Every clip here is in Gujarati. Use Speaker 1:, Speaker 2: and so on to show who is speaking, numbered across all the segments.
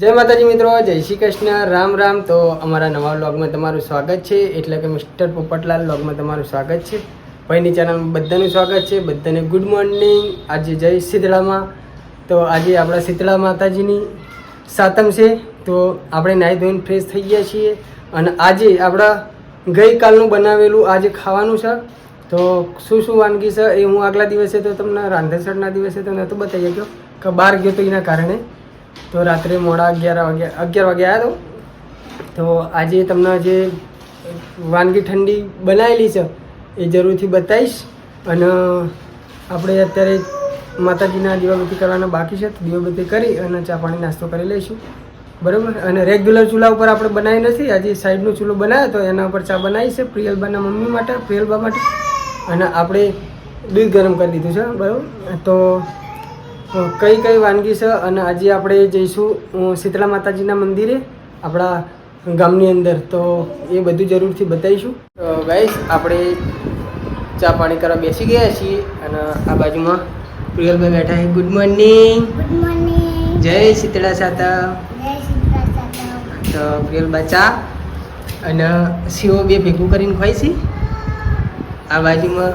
Speaker 1: જય માતાજી મિત્રો, જય શ્રી કૃષ્ણ, રામ રામ. તો અમારા નવા વ્લોગમાં તમારું સ્વાગત છે. એટલે કે મિસ્ટર પોપટલાલ વ્લોગમાં તમારું સ્વાગત છે. ભાઈની ચેનલમાં બધાનું સ્વાગત છે. બધાને ગુડ મોર્નિંગ આજે જય શીતળામાં. તો આજે આપણા શીતળા માતાજીની સાતમ છે. તો આપણે નાહી ધોઈને ફ્રેશ થઈ ગયા છીએ. અને આજે આપણા ગઈકાલનું બનાવેલું આજે ખાવાનું છે. તો શું શું વાનગી છે એ હું આગલા દિવસે તો તમને રાંધણસરના દિવસે તો નહોતું બતાવી ગયો કે બહાર ગયો તો એના કારણે તો રાત્રે મોડા અગિયાર વાગ્યા અગિયાર વાગે આવ્યા તો? તો આજે તમને જે વાનગી ઠંડી બનાવેલી છે, એ જરૂરથી બતાવીશ. અને આપણે અત્યારે માતાજીના દીવાબત્તી કરવાના બાકી છે, તો દીવાબત્તી કરી અને ચા પાણી નાસ્તો કરી લઈશું. બરાબર? અને રેગ્યુલર ચૂલા ઉપર આપણે બનાવી નથી, આજે સાઈડનો ચૂલો બનાવ્યો તો એના ઉપર ચા બનાવી છે, પ્રિયલબાના મમ્મી માટે, પ્રિયલબા માટે. અને આપણે દૂધ ગરમ કરી દીધું છે, બરાબર? તો કઈ કઈ વાનગી છે અને આજે આપણે જઈશું શીતળા માતાજીના મંદિરે આપણા ગામની અંદર. તો એ બધું જરૂરથી બતાવીશું. ગાઈશ આપણે ચા પાણી કરવા બેસી ગયા છીએ અને આ બાજુમાં પ્રિયલભાઈ બેઠા છે. ગુડ મોર્નિંગ જય શીતળા
Speaker 2: સાતા.
Speaker 1: તો પ્રિયલબા ચા અને સીઓ બે ભેગું કરીને ખોઈ છે. આ બાજુમાં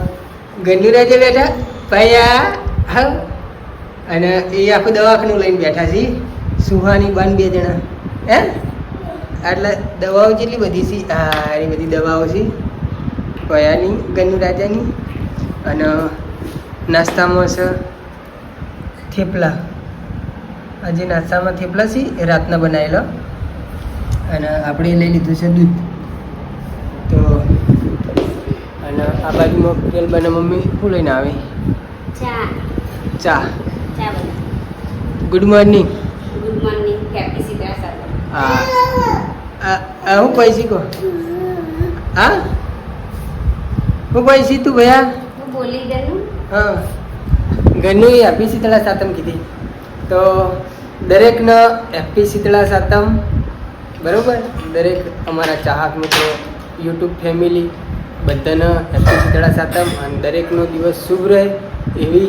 Speaker 1: ગનુરાજે રાજે બેઠા આ હા. અને એ આખું દવાખાનું લઈને બેઠા છે. સુહાની બાન બે જણા. હે? એટલે દવાઓ જેટલી બધી છે આ એ બધી દવાઓ છે. કયાની ગનુ રાજાની અને નાસ્તામાં છે થેપલા. આજે નાસ્તામાં થેપલા છે એ રાતના બનાવેલા. અને આપણે લઈ લીધું છે દૂધ. તો અને આ બાજુમાં પ્રિયલબાના મમ્મી શું લઈને આવે?
Speaker 2: ચા.
Speaker 1: ચા.
Speaker 2: બના
Speaker 1: good morning
Speaker 2: good morning happy Sita સાથે
Speaker 1: હા હું પૈસી શીખો હા? હું પૈસી તું ભયા?
Speaker 2: હું બોલી ગયું.
Speaker 1: હા. ઘરનું હેપી શીતળા સાતમ કીધી. તો દરેકનો હેપી શીતળા સાતમ બરોબર? દરેક અમારા ચાહક મિત્રો યુટ્યુબ ફેમિલી બધાના હેપી શીતળા સાતમ અને દરેકનો દિવસ શુભ રહે એવી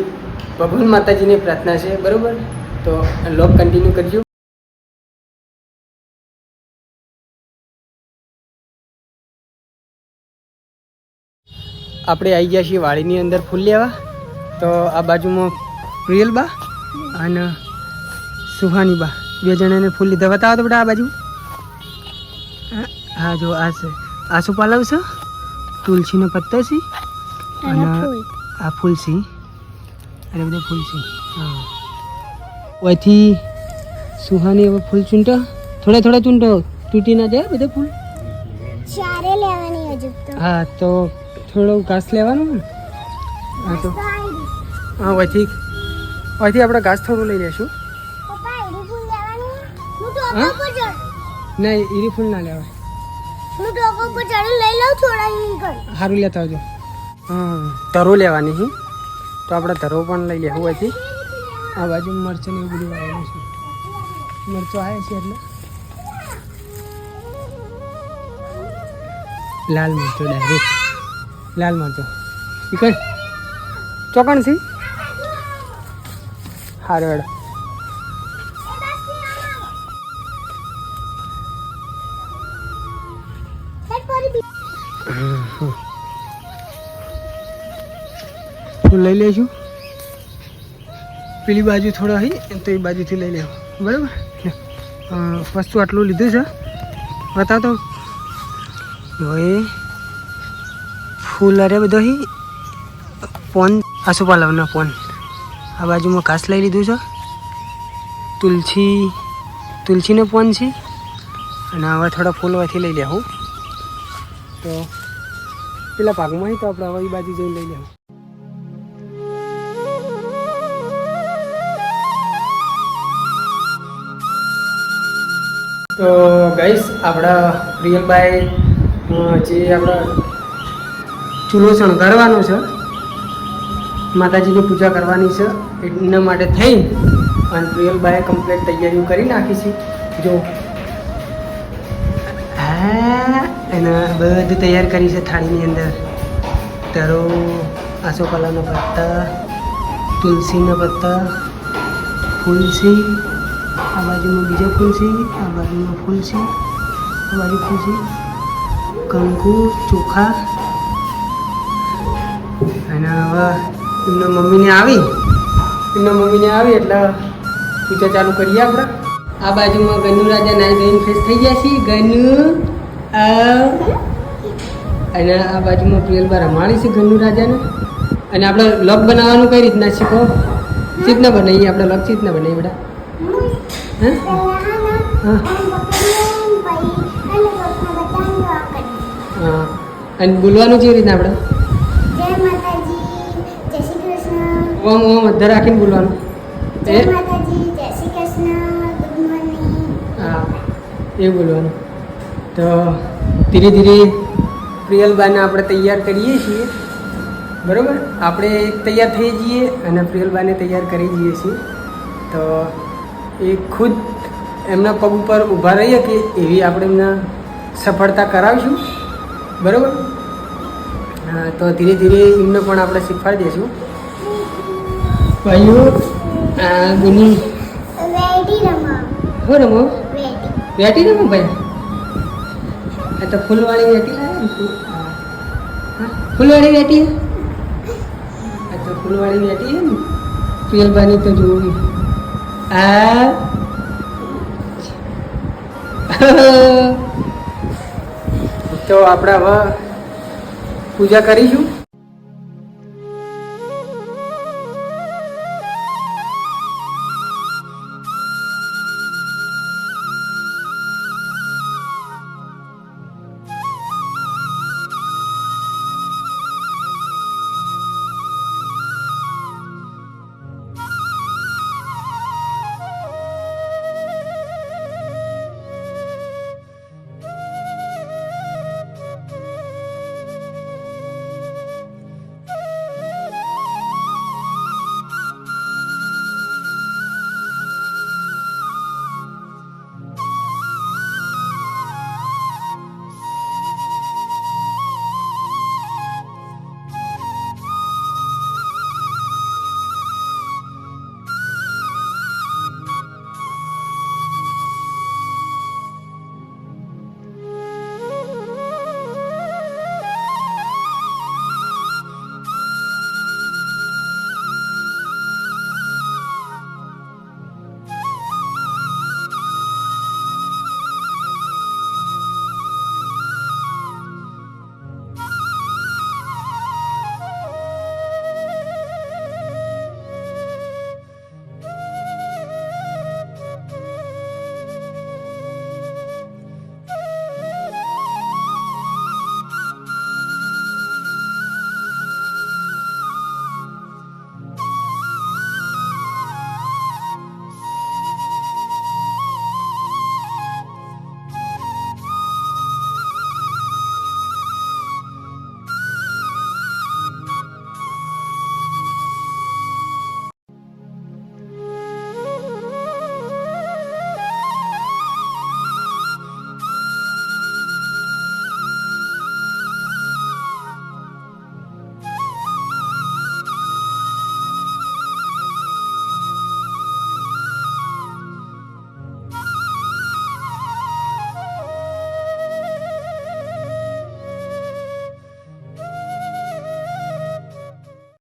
Speaker 1: ભગવાન માતાજીની પ્રાર્થના છે બરાબર? તો લોક કન્ટિન્યુ કરજો. આપણે આવી ગયા છીએ વાડીની અંદર ફૂલ લેવા. તો આ બાજુમાં પ્રિયલબા અને સુહાનીબા બે. જણાને ફૂલ લીધા. બતાવો તો બેટા આ બાજુ. હા, જો આ છે. આ શું પાલવ છે? તુલસીનો પત્તો છે. અને આ ફૂલ છે. અને બધું ફૂલ છે. હા. ઓથી સુહાની હવે ફૂલ ચૂંટો. થોડા થોડા ચૂંટો. તૂટી ના જાય બધા ફૂલ?
Speaker 2: ચારે લેવાની હજુ તો.
Speaker 1: હા તો થોડું ઘાસ લેવાનું ને. હા તો. હા ઓથી ઓથી આપણે ઘાસ થોડું લઈ લેશું.
Speaker 2: હું
Speaker 1: હા? નહીં ઈરી ફૂલ ના લેવાય.
Speaker 2: હું ટોકો પર ચડી લઈ લઉં થોડા
Speaker 1: સારું લેતા આવજો. હા તરો લેવાની છે તો આપણે ધરો પણ લઈ લેવું હોયથી આ બાજુ મરચાં ને એવું બધું આવેલું છે. મરચો આવે છે એટલે. લાલ મરચો ડાયરેક્ટ લાલ મરચો. કઈ? ચોકણ છે સારું હેડો લઈ લઈશું પેલી બાજુ થોડો હઈ તો એ બાજુથી લઈ લેવું બરાબર? વસ્તુ આટલું લીધું છે. બતાવતો. હવે ફૂલ અરે બધો હી. Porn, આસુપાલવના porn. આ બાજુમાં ઘાસ લઈ લીધું છે. તુલસી, તુલસીનો પોન છે. અને હવે થોડા ફૂલ લઈ લેવું તો, પેલા ભાગમાં તો આપણે હવે એ બાજુ જઈને લઈ લેવું. તો ગઈશ આપણા પ્રિયલભાઈ જે આપણા ચૂલો શણગારવાનો છે, માતાજીની પૂજા કરવાની છે એના માટે થઈ અને પ્રિયલભાઈએ કમ્પ્લીટ તૈયારીઓ કરી નાખી છે. જો. હા એને બધું તૈયાર કરી છે થાળીની અંદર. તરો, આસોપાલાના પત્તા, તુલસીના પત્તા, ફૂલસી આ બાજુમાં બીજા ફૂલ છે, આ બાજુમાં ફૂલ છે, આ બાજુ ફૂલ છે. કંકુ ચોખા. અને હવે એમના મમ્મીને આવી. એમના મમ્મીને આવી એટલે પૂજા ચાલુ કરીએ આપણે. આ બાજુમાં ગનુ રાજા નાઈ ધોઈને ફ્રેશ થઈ ગયા છે. ગનુ. અને આ બાજુમાં પ્રિયલબા રમાડી છે ગનુ રાજાને. અને આપણે લગ બનાવવાનું કઈ રીતના શીખો? ચી રીતના બનાવીએ આપણે લોક ચી રીતના બનાવીએ હા અને બોલવાનું કેવી રીતના આપણે? ઓમ ઓમ અધર રાખીને બોલવાનું. હા એ બોલવાનું. તો ધીરે ધીરે પ્રિયલબાને આપણે તૈયાર કરીએ છીએ. બરાબર? આપણે તૈયાર થઈ જઈએ અને પ્રિયલબાને તૈયાર કરી જઈએ છીએ. તો એ ખુદ એમના પગ ઉપર ઊભા રહીએ કે એવી આપણે એમના સફળતા કરાવીશું? બરાબર? તો ધીરે ધીરે એમને પણ આપણે શીખવાડી દઈશું. ભાઈઓ ગુની. હો રમો? વેટી રમો ભાઈ? આ તો ફૂલવાળી વેટી ફૂલવાળી વેટી આ તો ફૂલવાળી વેટી ને? પ્રિયલબાની તો જોવી આ. તો આપણે હવે પૂજા કરીશું?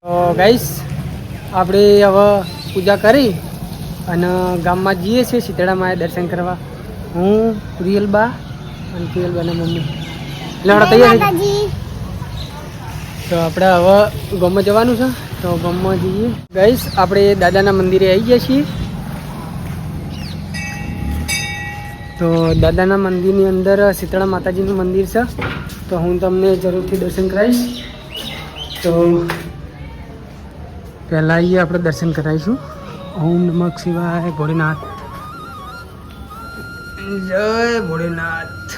Speaker 1: ગાઈસ આપણે હવે પૂજા કરી અને ગામમાં જઈએ છીએ શીતળા માએ દર્શન કરવા. હું પ્રિયલબા અને પ્રિયલબાના મમ્મી. એટલે આપણે તૈયાર તો આપણે હવે ગામમાં જવાનું છે. તો ગામમાં જઈએ. ગાઈસ આપણે દાદાના મંદિરે આવી ગયા છીએ. તો દાદાના મંદિરની અંદર શીતળા માતાજીનું મંદિર છે. તો હું તમને જરૂરથી દર્શન કરાવીશ. તો પહેલાં અહીંયા આપણે દર્શન કરાવીશું. ઓમ નમક શિવાય ભોળેનાથ. જય ભોળેનાથ.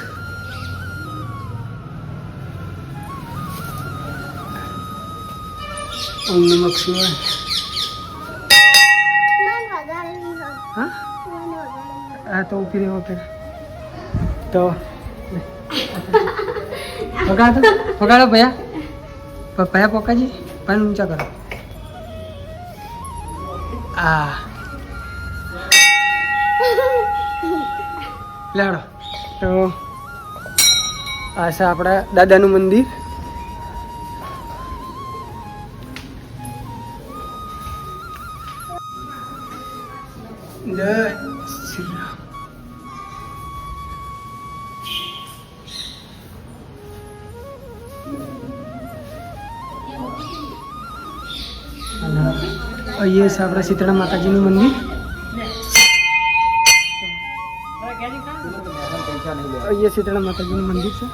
Speaker 1: ઓમ નમક શિવાય.
Speaker 2: હો?
Speaker 1: તો ઊભી રહ્યો કે તો પગાડો પગાડો ભયા. ભયા પકાજી પાન ઊંચા કરો. આ લેડો તો આ આપણા દાદાનું મંદિર. છે આપણા શીતળા માતાજીનું મંદિર. અહીંયા શીતળા માતાજીનું મંદિર છે.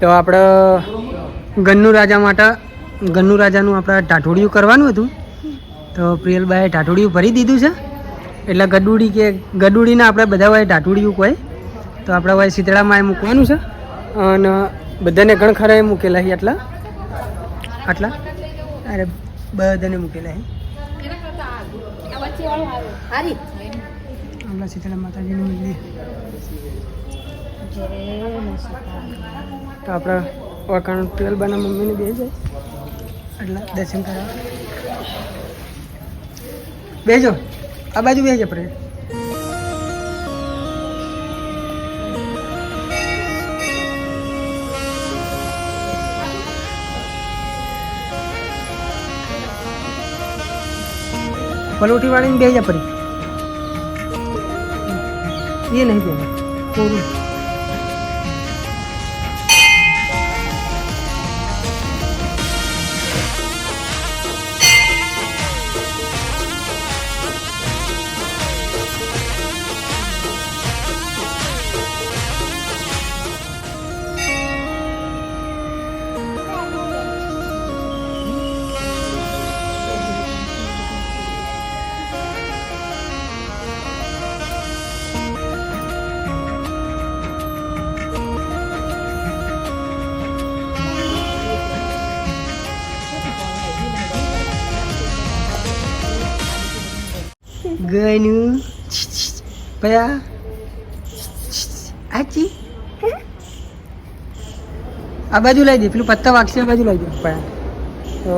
Speaker 1: તો આપણે ગન્નુ રાજા માટે, ગન્નુ રાજાનું આપણે ટાટોડિયું કરવાનું હતું. તો પ્રિયલબાએ ટાટુડિયું ભરી દીધું છે. એટલે ગડુડી કે ગડુડીને આપણે બધા હોય ટાટુડિયું કોઈ. તો આપણે હોય શીતળામાં એ મૂકવાનું છે. અને બધાને ઘણ ખરા એ મૂકેલા છે આટલા. આટલા? અરે બધાને મૂકેલા છે. આપણા શીતળા માતાજીનું મંદિર તો આપણા વખાણ પ્રિયલબાના મમ્મીને બે જાય એટલે દર્શન કરવા બેજો. આ બાજુ બેજ આપણે. પલોટી વાળીને બેજ આપણે. એ નહીં બે પૂરું ગયનું પયા Aqui. આ બાજુ લઈ દે. પેલું પત્તા વાગશે આ બાજુ લઈ દે. પણ તો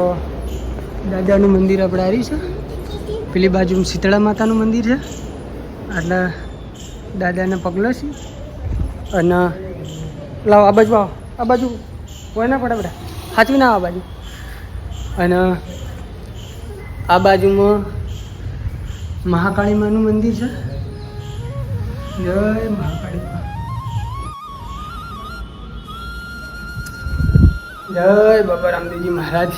Speaker 1: દાદાનું મંદિર આપણે આવ્યું છે. પેલી બાજુ શીતળા માતાનું મંદિર છે. એટલે દાદાને પગલો છે અને લાવો, આ બાજુ આવો. આ બાજુ કોઈ ના પડે બધા? સાચવી ના આ બાજુ. અને આ બાજુમાં મહાકાળી માનું મંદિર છે? જય મહાકાળી જય બાબા રામદેવજી મહારાજ.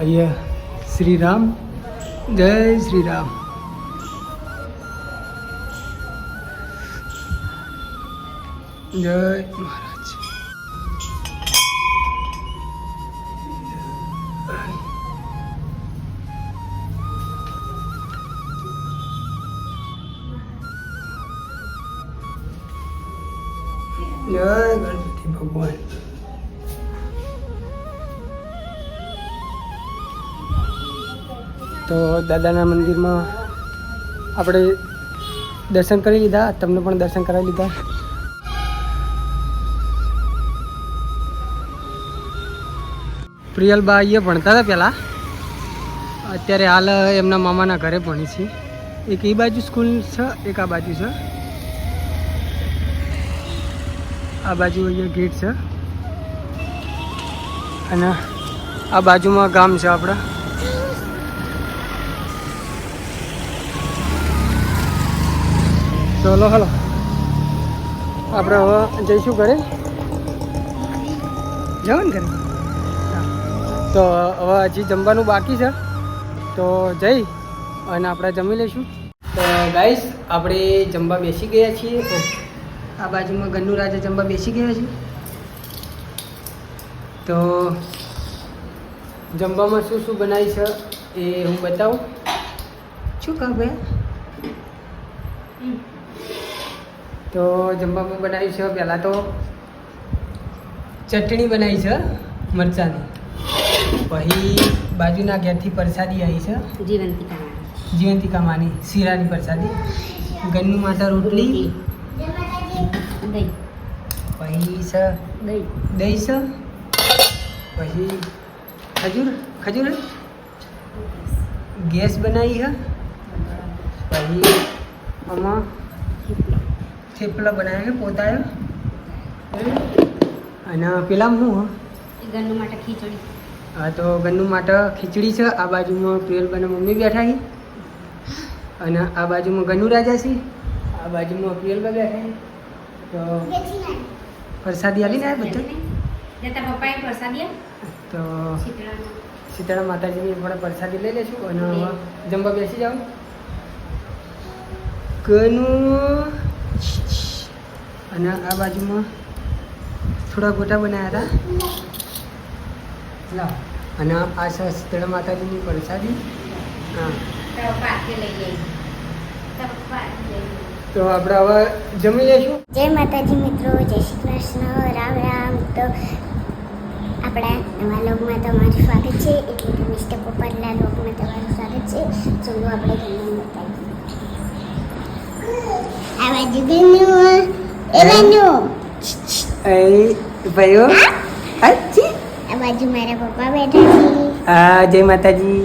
Speaker 1: અહીંયા શ્રી રામ જય શ્રી રામ જય મહારાજ જય તો દાદાના મંદિરમાં આપણે દર્શન કરી લીધા, તમને પણ દર્શન કરાવી લીધા. પ્રિયલબા અહીંયા ભણતા હતા પહેલાં. અત્યારે હાલ એમના મામાના ઘરે ભણી છે. એક એ બાજુ સ્કૂલ છે, એક આ બાજુ છે. આ બાજુ અહીંયા ગેટ છે. અને આ બાજુમાં ગામ છે આપણા. ચલો હલો. આપણે હવે જઈશું ઘરે. જવાનું ઘરે? તો હવે હજી જમવાનું બાકી છે. તો જઈ અને આપણે જમી લઈશું. તો ગાઈસ આપણે જમવા બેસી ગયા છીએ. આ બાજુમાં ગન્નુ રાજા જમવા બેસી ગયા છે. તો જમવામાં શું શું બનાવી છે એ હું બતાવું. શું કહું ભાઈ? તો જમવામાં બનાવી છે? પહેલાં તો ચટણી બનાવી છે મરચાંની. પછી બાજુના ઘેરથી પ્રસાદી આવી છે.
Speaker 3: જીવંતિકા
Speaker 1: જીવંતિકા માની શીરાની પ્રસાદી. ગન્નું માતા રોટલી. પછી છે
Speaker 3: દહીં.
Speaker 1: દહીં છે. પછી ખજૂર ખજૂર? ગેસ. બનાવી છે. પછી આમાં થેપલા બનાવ્યા છે પોતાએ. અને પેલા હું?
Speaker 3: એ માટે ખીચડી.
Speaker 1: હા તો ગન્નું માટે ખીચડી છે આ બાજુમાં પ્રિયલ બને મમ્મી બેઠા છે. અને આ બાજુમાં ગન્નુ રાજા છે આ બાજુમાં પ્રિયલબા બેઠા છે. તો પ્રસાદી આલી ને બધા?
Speaker 3: જતા પપ્પાએ પ્રસાદી
Speaker 1: તો સીતારામ માતાજીની થોડા પ્રસાદી લઈ લેશું અને જમવા બેસી જાઓ. કનું અને આ બાજુમાં થોડા ગોટા બનાવ્યા હતા. લાવ અને આ શીતળા માતાજીની પ્રસાદી. હા.
Speaker 3: તો
Speaker 1: આપણે હવે જમી લઈશું.
Speaker 2: જય માતાજી મિત્રો જય શ્રી કૃષ્ણ. રામ રામ. તો આપણા નવા લોકમાં તમારું સ્વાગત છે. એટલે કે મિસ્ટર પોપટલા લોકમાં તમારું સ્વાગત છે. ચલો આપણે ગન્નું બતાવીએ આ બાજુ ગન્નું એ
Speaker 1: ભાઈઓ અચ્છી
Speaker 2: આ બાજુ મારા પપ્પા બેઠા છે.
Speaker 1: જય માતાજી.